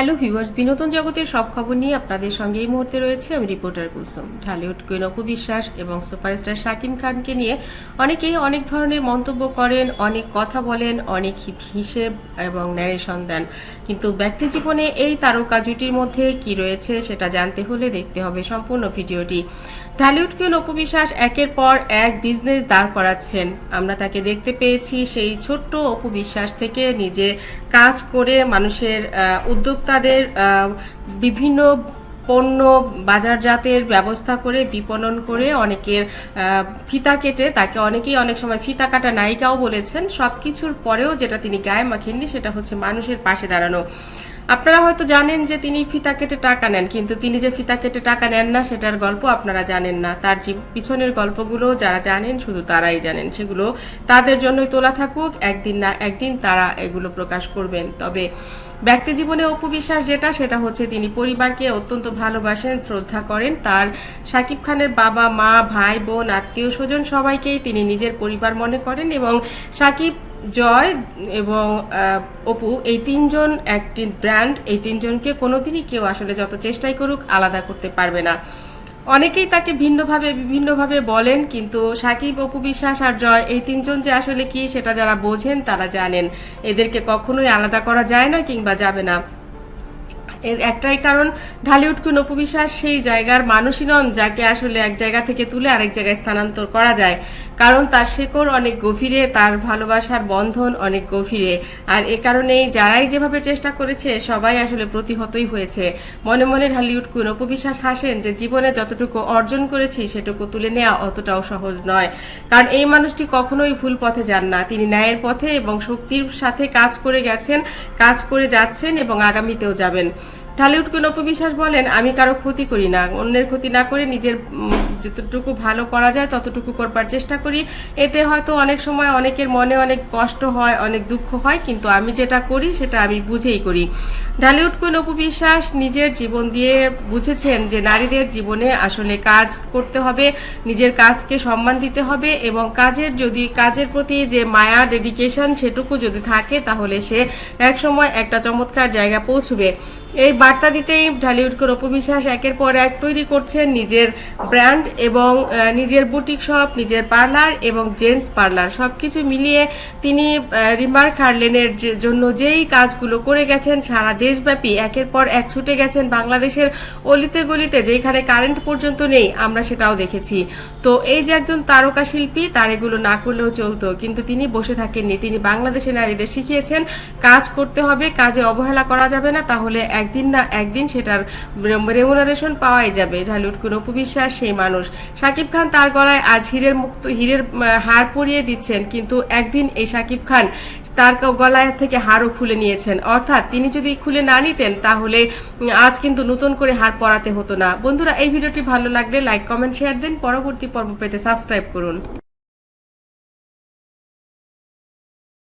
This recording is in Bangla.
হ্যালো ভিউয়ার্স বিনোদন জগতের সব খবর নিয়ে আপনাদের সঙ্গে এই মুহূর্তে রয়েছে আমি রিপোর্টার কুলসুম। ঢালিউড কুইন অপু বিশ্বাস এবং সুপারস্টার শাকিব খানকে নিয়ে অনেকেই অনেক ধরনের মন্তব্য করেন অনেক কথা বলেন অনেক হিসেব এবং ন্যারেশন দেন। কিন্তু ব্যক্তি জীবনে এই তারকা জুটির মধ্যে কি রয়েছে সেটা জানতে হলে দেখতে হবে সম্পূর্ণ ভিডিওটি। ঢালিউড কুইন অপু বিশ্বাস একের পর এক বিজনেস দাঁড় করাচ্ছেন। আমরা তাকে দেখতে পেয়েছি সেই ছোট্ট অপু বিশ্বাস থেকে নিজে কাজ করে মানুষের আহ, আহ, বিভিন্ন পণ্য বাজারজাতের ব্যবস্থা করে বিপণন করে অনেকের ফিতা কেটে তাকে অনেকেই অনেক সময় ফিতা কাটা নায়িকাও বলেছেন। সব কিছুর পরেও যেটা তিনি গায়ে মাখেননি সেটা হচ্ছে মানুষের পাশে দাঁড়ানো। আপনারা হয়তো জানেন যে তিনি ফিতা কেটে টাকা নেন, কিন্তু তিনি যে ফিতা কেটে টাকা নেন না, সেটার গল্প আপনারা জানেন না। তার পিছনের গল্পগুলো যারা জানেন, শুধু তারাই জানেন। সেগুলো তাদের জন্যই তোলা থাকুক, একদিন না একদিন তারা এগুলো প্রকাশ করবেন। তবে ব্যক্তি জীবনে অপু বিশ্বাস যেটা, সেটা হচ্ছে তিনি পরিবারকে অত্যন্ত ভালোবাসেন, শ্রদ্ধা করেন। তার সাকিব খানের বাবা, মা, ভাই, বোন আত্মীয় স্বজন সবাইকেই তিনি নিজের পরিবার মনে করেন এবং শাকিব জয় এবং অপু, এই তিনজন একটি ব্র্যান্ড, এই তিনজনকে কোনোদিনই কেউ আসলে যত চেষ্টাই করুক আলাদা করতে পারবে না। অনেকেই তাকে ভিন্নভাবে, বিভিন্নভাবে বলেন, কিন্তু সাকিব, অপু বিশ্বাস আর জয়, এই তিনজন যে আসলে কি সেটা যারা বোঝেন তারা জানেন। এদেরকে কখনোই আলাদা করা যায় না কিংবা যাবে না। এর একটাই কারণ, ঢালিউড কুইন অপু বিশ্বাস সেই জায়গার মানুষই নন, যাকে আসলে এক জায়গা থেকে তুলে আরেক জায়গায় স্থানান্তর করা যায়। কারণ তার শেকড় অনেক গভীরে, তার ভালোবাসার বন্ধন অনেক গভীরে। আর এ কারণেই যারাই যেভাবে চেষ্টা করেছে, সবাই আসলে প্রতিহতই হয়েছে। মনে মনে ঢালিউড কুইন অপু বিশ্বাস হাসেন যে, জীবনে যতটুকু অর্জন করেছি, সেটুকু তুলে নেওয়া অতটাও সহজ নয়। কারণ এই মানুষটি কখনোই ভুল পথে যান না। তিনি ন্যায়ের পথে এবং শক্তির সাথে কাজ করে গেছেন, কাজ করে যাচ্ছেন এবং আগামীতেও যাবেন। ঢালিউড কুইন অপু বিশ্বাস বলেন, আমি কারও ক্ষতি করি না। অন্যের ক্ষতি না করে নিজের যতটুকু ভালো করা যায় ততটুকু করবার চেষ্টা করি। এতে হয়তো অনেক সময় অনেকের মনে অনেক কষ্ট হয়, অনেক দুঃখ হয়, কিন্তু আমি যেটা করি সেটা আমি বুঝেই করি। ঢালিউড কুইন বিশ্বাস নিজের জীবন দিয়ে বুঝেছেন যে নারীদের জীবনে আসলে কাজ করতে হবে, নিজের কাজকে সম্মান দিতে হবে এবং কাজের যদি, কাজের প্রতি যে মায়া ডেডিকেশন সেটুকু যদি থাকে তাহলে সে এক সময় একটা চমৎকার জায়গা পৌঁছবে। এই বার্তা দিতেই ঢালিউডকে অপবিশ্বাস একের পর এক তৈরি করছেন নিজের ব্র্যান্ড এবং নিজের বুটিক শপ নিজের পার্লার এবং জেন্টস পার্লার। সবকিছু মিলিয়ে তিনি আহ, রিমার্ক হার্লেনের জন্য যেই কাজগুলো করে গেছেন সারা দেশব্যাপী একের পর এক ছুটে গেছেন বাংলাদেশের অলিতে গলিতে যেখানে কারেন্ট পর্যন্ত নেই আমরা সেটাও দেখেছি। তো এই যে একজন তারকা শিল্পী তার এগুলো না করলেও চলতো। কিন্তু তিনি বসে থাকেননি। তিনি বাংলাদেশের নারীদের শিখিয়েছেন কাজ করতে হবে কাজে অবহেলা করা যাবে না তাহলে একদিন না, একদিন সেটার রেমুনারেশন পাওয়াই যাবে। ঢালিউড কোন অপবিশ্বাস সেই মানুষ। শাকিব খান তার গলায় আজ হীরের মুক্ত, হীরের হার পরিয়ে দিচ্ছেন, কিন্তু একদিন এই শাকিব খান তার গলায় থেকে হারও খুলে নিয়েছেন। অর্থাৎ তিনি যদি খুলে না নিতেন, তাহলে আজ কিন্তু নতুন করে হার পরাতে হতো না। বন্ধুরা, এই ভিডিওটি ভালো লাগলে লাইক, কমেন্ট, শেয়ার দিন। পরবর্তী পর্ব পেতে সাবস্ক্রাইব করুন।